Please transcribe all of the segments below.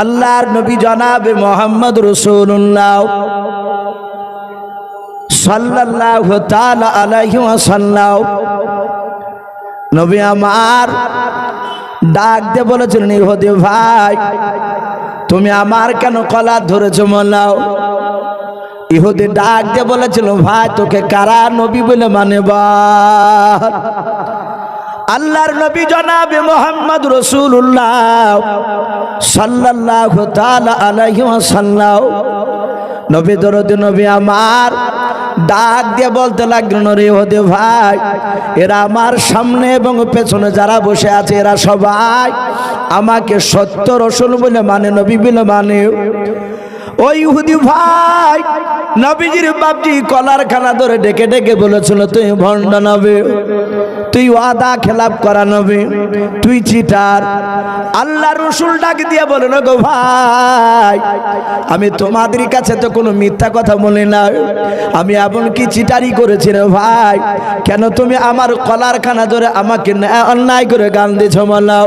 আল্লাহর নবী জনাবে মোহাম্মদ রসুল্লাহ আলাইহি ওয়াসাল্লাম। নবী আমার ডাক দিয়ে বলেছিলেন ইহুদি ভাই, তুমি আমার কেন কলা ধরেছো মোলাও ইহুদি ডাক দিয়ে বলেছিল, ভাই, তোকে কারা নবী বলে মানে বল? আল্লাহর নবী জনাবে মোহাম্মদ রসুল্লাহ আলাইহি ওয়াসাল্লাম। নবী দরদ, নবী আমার। ডাক দিয়ে বলতে লাগল রে হদে ভাই, এরা আমার সামনে এবং পেছনে যারা বসে আছে, এরা সবাই আমাকে সত্য রসুল বলে মানে নবী বলে মানে। ওই ইহুদি ভাই, নবীজির বাপজি কলার খানা ধরে ডেকে ডেকে বলেছিল, তুই ভণ্ড নবে, তুই ওয়াদা খেলাপ করা নবে, তুই চিটার। আল্লাহ রসুল ডাক দিয়ে বলে গো ভাই, আমি তোমাদের কাছে তো কোনো মিথ্যা কথা বলি না আমি এমন কি চিটারি করেছি রে ভাই? কেন তুমি আমার কলার খানা ধরে আমাকে ন্যায়- অন্যায় করে গান দিছ মালাও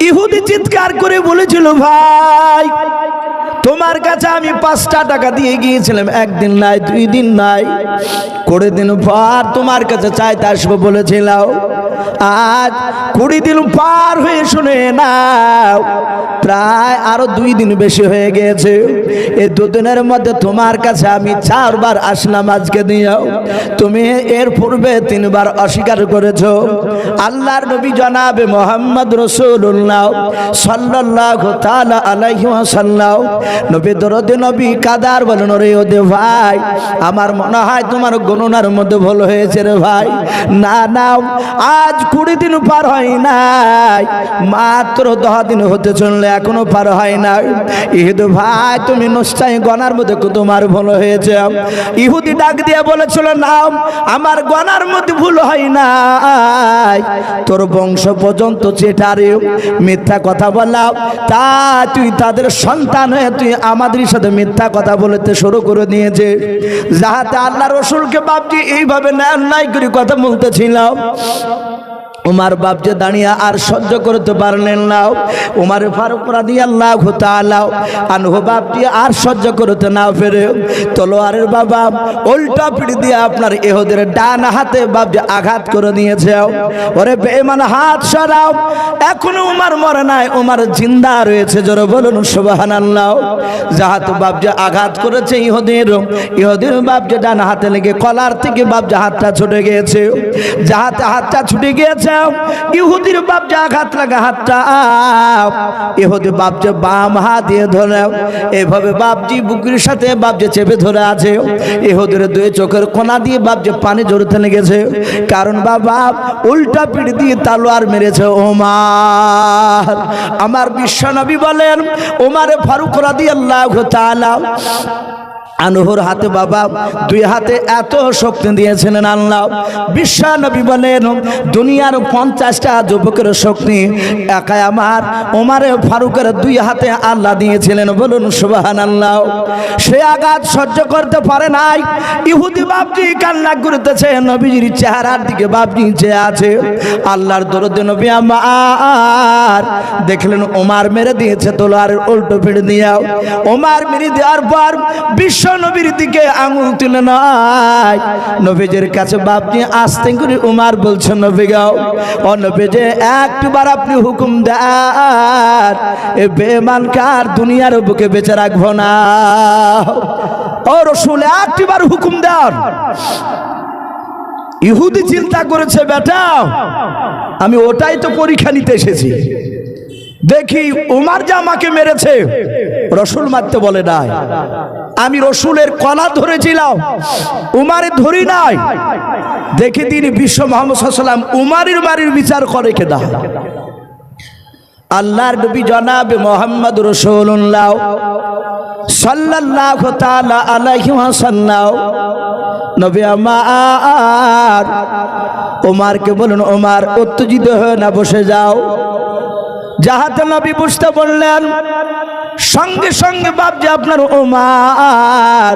ইহুদি চিৎকার করে বলেছিল, ভাই তোমার কাছে আমি পাঁচটা টাকা দিয়ে গিয়েছিলাম, একদিন নাই, দুই দিন নাই। কুড়ি দিন পর, তোমার কাছে চাইতে আসব বলেছিলাম। আজ কুড়ি দিন পার হয়ে শুনে নাও, প্রায় আরও দুই দিন বেশি হয়ে গিয়েছে এই দুদিনের মধ্যে তোমার কাছে আমি চারবার আসলাম আজকে দিয়েও তুমি এর পূর্বে তিনবার অস্বীকার করেছ। আল্লাহর নবী জনাবে মোহাম্মদ রসুল্লাহ সাল্লাল্লাহু তাআলা আলাইহি ওয়াসাল্লাম। নবী দরদে নবী কাদার বলেন রে ওদে ভাই, আমার মনে হয় তোমার গণনার মধ্যে ভুল হয়েছে রে ভাই। না না, আজ কুড়ি দিন পার হয় নাই, মাত্র দশ দিন হতে চললে এখনও পার হয় না ইহুদি ভাই, তুমি নষ্টাই গনার মধ্যে তোমার ভুল হয়েছে। ইহুদি ডাক দিয়ে বলেছিল, না, আমার গনার মধ্যে ভুল হয় নাই। তোর বংশ পর্যন্ত চেটারে মিথ্যা কথা বললাম তা তুই তাদের সন্তান হয়ে তুই আমাদের সাথে মিথ্যা কথা বলতে শুরু করে নিয়েছে যাহাতে আল্লাহ রসুলকে বাপজি এইভাবে ন্যায় করে কথা বলতেছিলাম উমার বাপজে দাঁড়িয়ে আর সহ্য করতে পারলেন না। উমার ফারুক রাদি আল্লাহ তাআলা আনহু বাপটি আর সহ্য করতে না পেরে তলোয়ারের বাবা উল্টা পিড়ি দিয়ে আপনার এহদের ডান হাতে বাপজে আঘাত করে নিয়েছে। ওরে বেমান হাত সরাও। এখনও উমার মরে নাই, উমার জিন্দা রয়েছে, জোরে বলুন সুবাহান সুবহানাল্লাহ। যাহাতে বাপজে আঘাত করেছে ইহদের, ইহুদের বাপজে ডান হাতে লেগে কলার থেকে বাপজে হাতটা ছুটে গিয়েছে। যাহাতে হাতটা ছুটে গিয়েছে ইহুদির বাপ যে আঘাত লাগা হাতটা ইহুদি বাপ যে বাম হাত দিয়ে ধরে এভাবে বাপজি বুকের সাথে বাপ যে চেপে ধরে আছে। ইহুদির দুই চোখের কোনা দিয়ে বাপ যে পানি জড়তে লেগেছে। কারণ বাবা উল্টা পিঠ দিয়ে তালোয়ার মেরেছে ওমার। আমার বিশ্বনবী বলেন, ওমারে ফারুক রাদি আল্লাহ তাআলা আনহুর হাতে বাবা, দুই হাতে এত শক্তি দিয়েছিলেন আল্লাহ। বিশ্বা নবী বলেন, দুনিয়ার পঞ্চাশটা যুবকের শক্তি একাই আমার। ওমারে ফারুকের দুই হাতে আল্লাহ দিয়েছিলেন, বলুন সুবাহান আল্লাহ সে আঘাত সহ্য করতে পারে নাই। ইহুদি বাপজি কান্না করতেছে, নবীজির চেহারার দিকে বাপজি চেয়ে আছে। আল্লাহর দরদে নবী আমার দেখলেন, ওমার মেরে দিয়েছে তোলার উল্টো ফিরে দিয়া। ওমার মেরে দেওয়ার পর বিশ্ব নবীর দিকে আঙুল তুলে নাই। নবীজের কাছে বাপনি আসতে করে উমার বলছে, নবী গাও ও নবীজে, একবার আপনি হুকুম দেন। এ বেমানকার দুনিয়ার বুকে বেঁচে রাখব না। ও রসুল একটিবার হুকুম দেন। ইহুদি চিন্তা করেছে, বেটা, আমি ওটাই তো পরীক্ষা নিতে এসেছি। দেখি উমার যে আমাকে মেরেছে। রসুল মারতে বলে নাই। আমি রসুলের কলা ধরেছিলাম। উমারে ধরি নাই। দেখি তিনি বিশ্ব মোহাম্মদ উমারের বাড়ির বিচার করে কেদা আল্লাহর নবী জনাব মোহাম্মদ রসুল্লাহ সাল্লাল্লাহু তাআলা আলাইহি ওয়াসাল্লাম। নবী আমার ওমারকে বলুন ওমার উত্তেজিত হয়ে না বসে যাও। যাহাতে নবী বুঝতে বললেন, সঙ্গে সঙ্গে বাপজি আপনার ওমার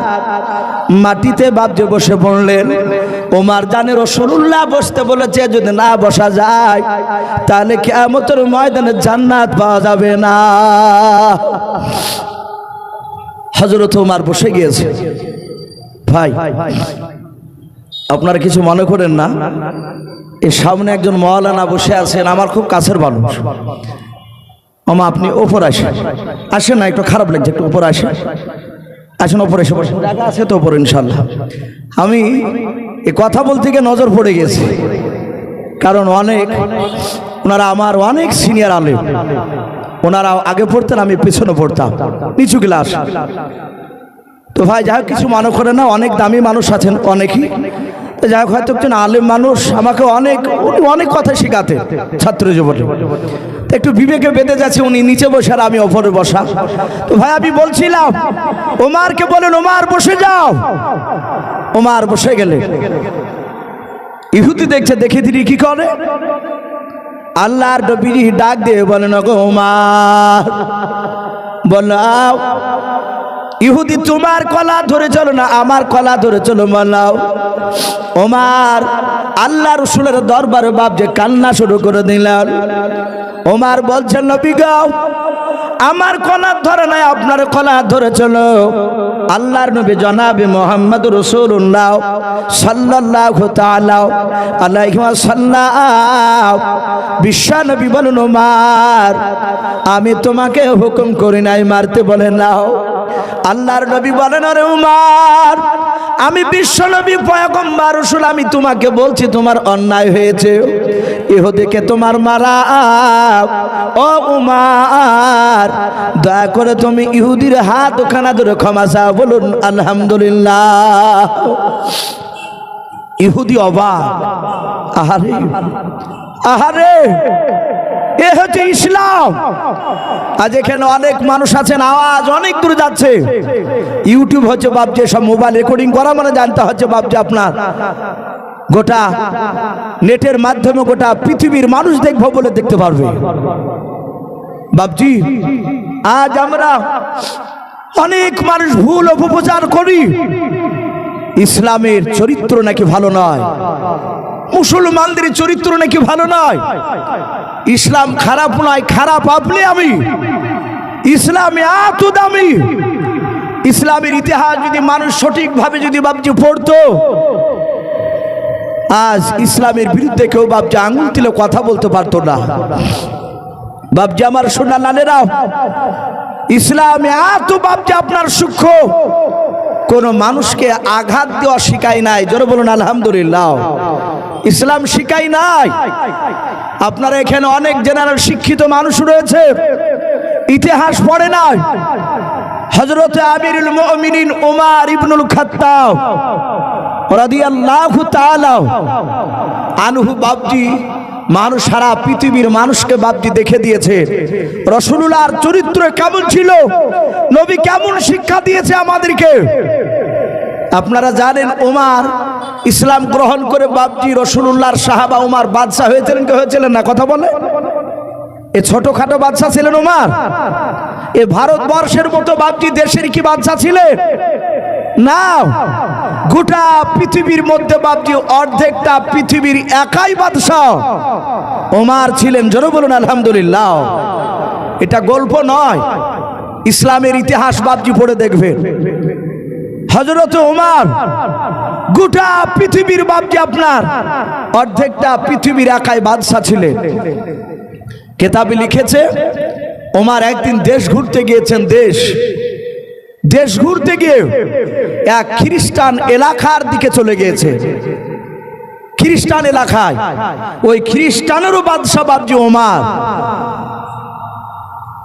মাটিতে বাপজি বসে পড়লেন। ওমার জানে রসুল্লাহ বসতে বলেছে, যদি না বসা যায়, তাহলে কেমতের ময়দানে জান্নাত পাওয়া যাবে না। হজরত ওমার বসে গিয়েছে। ভাই, আপনারা কিছু মনে করেন না? এর সামনে একজন মহালানা বসে আছেন, আমার খুব কাছের মানুষ। আমা আপনি ওপর আসেন। আসেন না, একটু খারাপ লাগছে, একটু উপর আসেন। আসেন ওপর এসে বসেন। জায়গা আছে তো ওপর ইনশাল্লাহ আমি এ কথা বলতে গিয়ে নজর পড়ে গেছি। কারণ অনেক, ওনারা আমার অনেক সিনিয়র আলেম। ওনারা আগে পড়তেন, আমি পিছনে পড়তাম। নিচু ক্লাস। তো ভাই, যাই কিছু মনে করে না, অনেক দামি মানুষ আছেন অনেকই। তো যাই হোক, হয়তো একজন আলেম মানুষ আমাকে অনেক অনেক কথা শেখাতে ছাত্র জীবনে। একটু বিবেকে বেঁধে যাচ্ছে, উনি নিচে বসে আর আমি ওপরে বসা তো ভাই, আমি বলছিলাম, ওমারকে বলেন, ওমার বসে যাও। ওমার বসে গেলে। ইহুদি দেখছে, দেখে তিনি কি করে? আল্লাহর নবীজি ডাক দিয়ে বলেন গো ওমার বলাও ইহুদি তোমার কলা ধরে চলো না, আমার কলা ধরে চলো মালাও ওমার, আল্লাহ রসুলের দরবারে বাপ যে কান্না শুরু করে দিলেন। ওমার বলছেন নবী গাও আমার কলা ধরে নাই, আপনার কলা ধরে চলো। আল্লাহর নবী জনাবে মোহাম্মদ রসুল্লাহ সাল্লাহ আল্লাহ বিশ্বা নবী বলুন, ওমার, আমি তোমাকে হুকুম করি নাই, মারতে বলে নাও। আল্লাহর নবী বলেন, আরে উমার আমি বিশ্ব নবী পয়গম্বর, রসুল, আমি তোমাকে বলছি, তোমার অন্যায় হয়েছে। ইহুদিকে তোমার মারা। ও উমার, দয়া করে তুমি ইহুদির হাত ওখানা ধরে ক্ষমা চাও, বলুন, আলহামদুলিল্লাহ। ইহুদি অবাক। আহারে আহারে। এ হচ্ছে ইসলাম। আজ এখানে অনেক মানুষ আছেন, আওয়াজ অনেক দূরে যাচ্ছে। ইউটিউব হচ্ছে বাপজে সব মোবাইল রেকর্ডিং করা মানে জানতে হচ্ছে বাপজে আপনার। গোটা নেটের মাধ্যমে গোটা পৃথিবীর মানুষ দেখব বলে দেখতে পারবে। বাপজি আজ আমরা অনেক মানুষ ভুল অপপ্রচার করি। ইসলামের চরিত্র নাকি ভালো নয়। মুসলমানদের চরিত্র নাকি ভালো নয়? ইসলাম খারাপ নয়, খারাপ আপনি, আমি। ইসলাম এত দামি। ইসলামের ইতিহাস যদি মানুষ সঠিকভাবে যদি বাবজি পড়তো, আজ ইসলামের বিরুদ্ধে কেউ বাবজি আঙুল দিলে কথা বলতে পারতো না। বাবজি আমার সোনা লালেরা ইসলাম এত বাবজি আপনার সূক্ষ্ম। কোন মানুষকে আঘাত দেওয়া শিখায় নাই। জোরে বলুন, আলহামদুলিল্লাহ। ইসলাম শিখাই নাই। আপনারা এখানে অনেক জেনারেল শিক্ষিত মানুষ রয়েছে। ইতিহাস পড়ে নাই। হজরত আমিরুল মুমিনিন উমার ইবনুল খাত্তাব রাদিয়াল্লাহু তাআলা আনহু বাবজি মানুষ সারা পৃথিবীর মানুষকে বাপজি দেখে দিয়েছে। রসুলুল্লাহর চরিত্র কেমন ছিল? নবী কেমন শিক্ষা দিয়েছে আমাদেরকে? আপনারা জানেন ওমার ইসলাম গ্রহণ করে বাপজি রসুলুল্লাহর সাহাবা উমার বাদশাহ হয়েছিলেন কে হয়েছিলেন না? কথা বলে। এ ছোটখাটো বাদশাহ ছিলেন উমার। এ ভারতবর্ষের মতো বাপজি দেশের কি বাদশাহ ছিলেন? না গোটা পৃথিবীর মধ্যে বাপজি অর্ধেকটা পৃথিবীর একাই বাদশাহ। ওমার ছিলেন, জোরে বলুন, আলহামদুলিল্লাহ। এটা গল্প নয়, ইসলামের ইতিহাস বাপজি পড়ে দেখবেন। হজরত ওমার, গোটা পৃথিবীর বাপজি আপনার। অর্ধেকটা পৃথিবীর একায় বাদশাহ ছিলেন। কেতাবে লিখেছে, ওমার একদিন দেশ ঘুরতে গিয়েছেন, দেশ। দেশ ঘুরতে গিয়ে এক খ্রিস্টান এলাকার দিকে চলে গিয়েছে। খ্রিস্টান এলাকায়। ওই খ্রিস্টানেরও বাদশাহ বাবজি ওমার।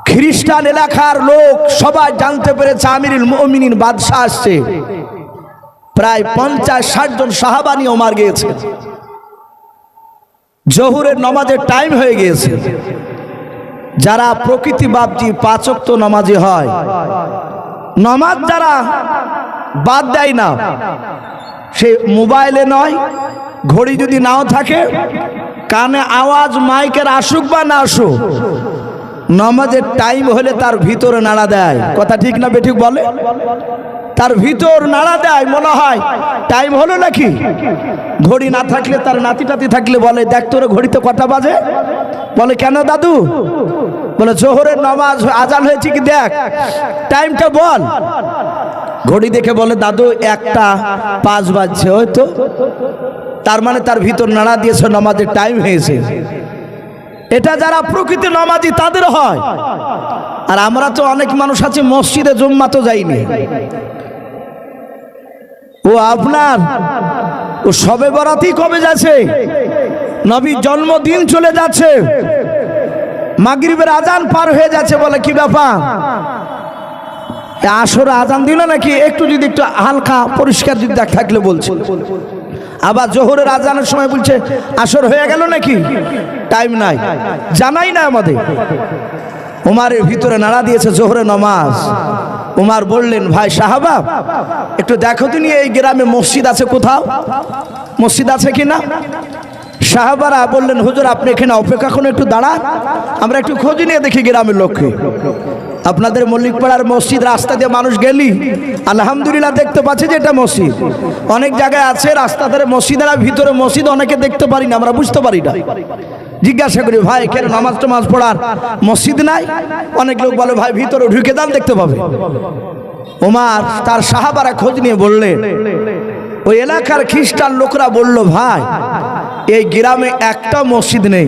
খ্রিস্টান এলাকার লোক সবাই জানতে পেরেছে আমিরুল মমিনিন বাদশাহ আসছে। প্রায় পঞ্চাশ, ষাট জন সাহাবানি ওমার গিয়েছে। জহুরের নমাজের টাইম হয়ে গিয়েছে। যারা প্রকৃতি বাপজি পাচক নমাজি হয়। নমাজ যারা বাদ দেয় না, সে মোবাইলে নয়, ঘড়ি যদি নাও থাকে, কানে আওয়াজ, মাইকের আসুক বা না আসুক নামাজের টাইম হলে তার ভিতরে নাড়া দেয়। কথা ঠিক না বেঠিক বলে? তার ভিতর নাড়া দেয় মনে হয় টাইম হলো নাকি? ঘড়ি না থাকলে তার নাতি টাতি থাকলে বলে, দেখ তোর ঘড়িতে কটা বাজে? বলে, কেন দাদু? বলে, জোহরের নামাজ আজান হয়েছে কি দেখ? টাইমটা বল। ঘড়ি দেখে বলে, দাদু, একটা পাঁচ বাজছে হয়তো তার মানে তার ভিতর নাড়া দিয়েছে, নামাজের টাইম হয়েছে। এটা যারা প্রকৃতি নামাজি, তাদের হয়। আর আমরা তো অনেক মানুষ আছে, মসজিদে জুম্মা তো যাইনি। ও আপনার, ও সবে বরাতেই কবে যাচ্ছে? নবীর জন্মদিন চলে যাচ্ছে। মাগরিবের আজান পার হয়ে যাচ্ছে বলে কি ব্যাপার? আসরে আজান দিল নাকি? একটু যদি একটু হালকা পরিষ্কার যদি থাকলে বলছে। আবার জোহরের আজানের সময় বলছে, আসর হয়ে গেল নাকি? টাইম নাই। জানাই না আমাদের। উমারের ভিতরে নাড়া দিয়েছে জোহরে নমাজ। উমার বললেন, ভাই সাহাবা, একটু দেখো তিনি এই গ্রামে মসজিদ আছে কোথাও? মসজিদ আছে কি না সাহাবারা বললেন, হুজুর, আপনি এখানে অপেক্ষা করুন, একটু দাঁড়ান। আমরা একটু খোঁজ নিয়ে দেখি গ্রামের লক্ষ্যে আপনাদের মল্লিকপাড়ার মসজিদ, রাস্তা দিয়ে মানুষ গেলি, আলহামদুলিল্লাহ দেখতে পাচ্ছি যে এটা মসজিদ। অনেক জায়গায় আছে রাস্তা ধারে মসজিদের ভিতরে মসজিদ, অনেকে দেখতে পারি না, আমরা বুঝতে পারি না। জিজ্ঞাসা করি, ভাই, কেন নামাজ টামাজ পড়ার মসজিদ নাই? অনেক লোক বলে, ভাই, ভিতরে ঢুকে দান দেখতে পাবে। ওমার তার সাহাবারা খোঁজ নিয়ে বললে, ওই এলাকার খ্রিস্টান লোকরা বলল, ভাই, এই গ্রামে একটা মসজিদ নেই।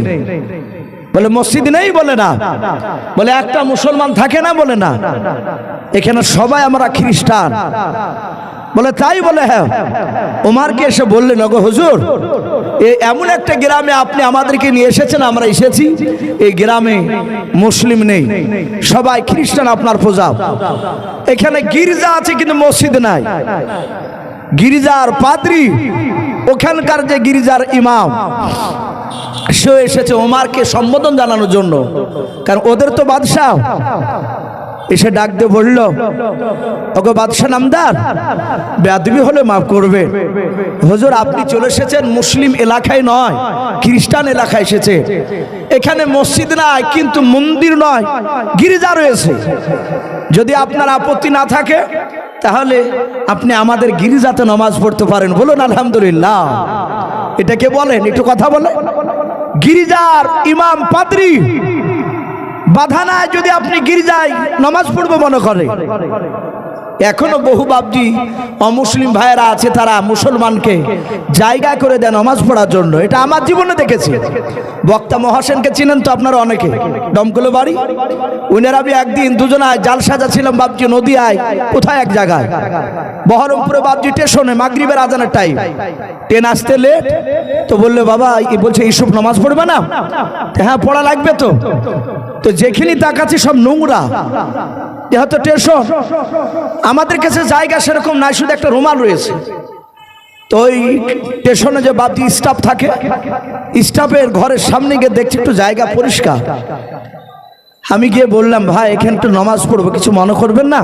বলে, মসজিদ নেই বলে না। বলে, একটা মুসলমান থাকে না বলে না। এখানে সবাই আমরা খ্রিস্টান। বলে, তাই বলে হ্যাঁ। ওমারকে এসে বললেন, ওগো হুজুর এমন একটা গ্রামে আপনি আমাদেরকে নিয়ে এসেছেন, আমরা এসেছি। এই গ্রামে মুসলিম নেই। সবাই খ্রিস্টান, আপনার পূজা এখানে গির্জা আছে, কিন্তু মসজিদ নাই। গির্জার পাদ্রি, ওখানকার যে গির্জার ইমাম সে এসেছে ওমারকে সম্বোধন জানানোর জন্য। কারণ ওদের তো বাদশাহ। এসে ডাক দিয়ে বলল ওকে বাদশাহ নামদার বেদবি হলে মাফ করবে। হুজুর, আপনি চলে এসেছেন মুসলিম এলাকায় নয়, খ্রিস্টান এলাকায় এসেছে। এখানে মসজিদ নাই, কিন্তু মন্দির নয়, গির্জা রয়েছে। যদি আপনার আপত্তি না থাকে, তাহলে আপনি আমাদের গির্জাতে নামাজ পড়তে পারেন। বলুন, আলহামদুলিল্লাহ। এটাকে বলেন? একটু কথা বলে গিরিজার ইমাম পাদ্রি, বাধা নাই যদি আপনি গির্জায় নামাজ পড়বে মনে করে। এখনও বহু বাবজি অমুসলিম ভাইয়েরা আছে তারা মুসলমানকে জায়গা করে দেয় নামাজ পড়ার জন্য। এটা আমার জীবনে দেখেছি। বক্তা মহাসেনকে চিনেন তো আপনারা অনেকে। দমকুলো বাড়ি। উনার আমি একদিন দুজনায় জাল সাজা ছিলাম বাবজি নদিয়ায়, কোথায় এক জায়গায়? বহরমপুরে বাবজি স্টেশনে, মাগরিবের আজানের টাইম ট্রেন আসতে লেট তো বললে, বাবা বলছে ইসুফ নামাজ পড়বে না? হ্যাঁ পড়া লাগবে তো। তো যেখানে তাকাচ্ছি সব নোংরা। যেহেতু স্টেশন আমাদের কাছে জায়গা সেরকম নাই, শুধু একটা রুমাল রয়েছে। তো ওই স্টেশনে যে বাপজি স্টাফ থাকে স্টাফের ঘরের সামনে গিয়ে দেখছি একটু জায়গা পরিষ্কার। আমি গিয়ে বললাম, ভাই, এখানে একটু নামাজ পড়ব, কিছু মনে করবেন না?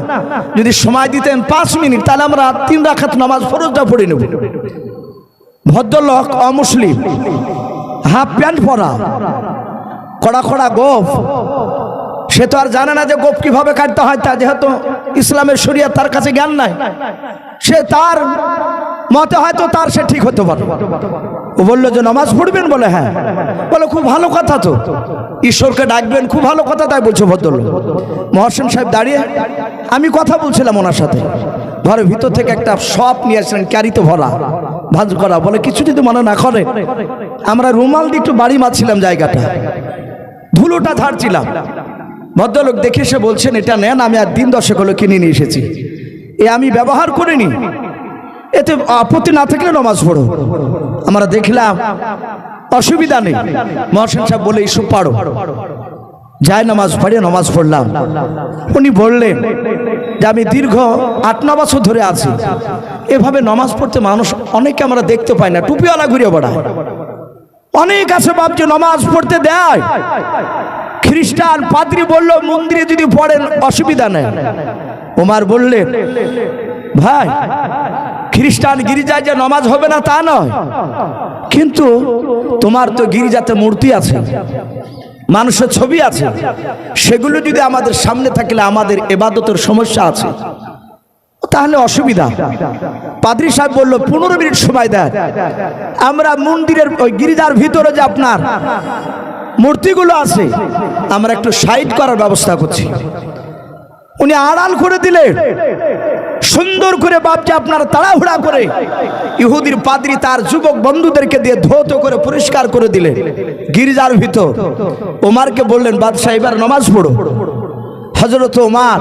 যদি সময় দিতেন পাঁচ মিনিট, তাহলে আমরা তিন রাখাত নামাজ ফরজটা পড়ে নেব। ভদ্রলোক অমুসলিম, হাফ প্যান্ট পরা। কড়া কড়া গোফ। সে তো আর জানে না যে গোপ কীভাবে কাটতে হয়, তা যেহেতু ইসলামের শরিয়া তার কাছে জ্ঞান নাই। সে তার মতে হয়তো তার সে ঠিক হতে পারে ও বলল যে, নামাজ পড়বেন? বলে হ্যাঁ। বলে, খুব ভালো কথা তো। ঈশ্বরকে ডাকবেন, খুব ভালো কথা। তাই বলছো ভদ্রলোক। মহসেন সাহেব দাঁড়িয়ে, আমি কথা বলছিলাম ওনার সাথে। ঘরের ভিতর থেকে একটা সপ নিয়ে আসলেন, ক্যারিতে ভরা। ভাজ করা। বলে কিছু যদি মনে না করে, আমরা রুমাল দিয়ে একটু বাড়ি মারছিলাম জায়গাটা। ধুলোটা ঝাড়ছিলাম ভদ্রলোক দেখে এসে বলছেন, এটা নেন, আমি আর দিন দশেক হলো কিনে নিয়ে এসেছি। এ আমি ব্যবহার করিনি। এতে আপত্তি না থাকলে নমাজ পড়ো। আমরা দেখলাম অসুবিধা নেই। মহসেন সাহেব বলে ইস্যু পারো। যায় নামাজ পড়ে, নামাজ পড়লাম। উনি বললেন যে, আমি দীর্ঘ আট, ন বছর ধরে আছি। এভাবে নামাজ পড়তে মানুষ অনেকে আমরা দেখতে পাই না। টুপিওয়ালা ঘুরে বেড়ায়। অনেক আছে বাপজি, নামাজ পড়তে দেয়। খ্রিস্টান পাদ্রি বলল, মন্দিরে যদি পড়েন, অসুবিধা নেই। ওমার বললেন ভাই, খ্রিস্টান গির্জায় যে নমাজ হবে না তা নয়। কিন্তু তোমার তো গির্জাতে মূর্তি আছে, মানুষের ছবি আছে। সেগুলো যদি আমাদের সামনে থাকলে আমাদের এবাদতের সমস্যা আছে। তাহলে অসুবিধা। পাদ্রি সাহেব বলল, পনেরো মিনিট সময় দেয়। আমরা মন্দিরের ওই গিরিজার ভিতরে যে আপনার মূর্তিগুলো আছে, আমরা একটু সাইড করার ব্যবস্থা করছি। উনি আড়াল করে দিলে সুন্দর করে বাপকে আপনার তাড়াহুড়া করে ইহুদির পাদ্রি তার যুবক বন্ধুদেরকে দিয়ে ধৌত করে পরিষ্কার করে দিলেন গির্জার ভিতর। ওমারকে বললেন, বাদশাহ, এবার নমাজ পড়ো। হজরত ওমার,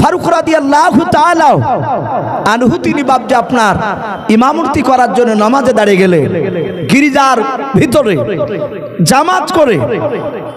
ফারুক রাদি আল্লাহ তালাও আনহু, তিনি বাবজা আপনার ইমামূর্তি করার জন্য নামাজে দাঁড়িয়ে গেলে, গিরিজার ভিতরে জামাত করে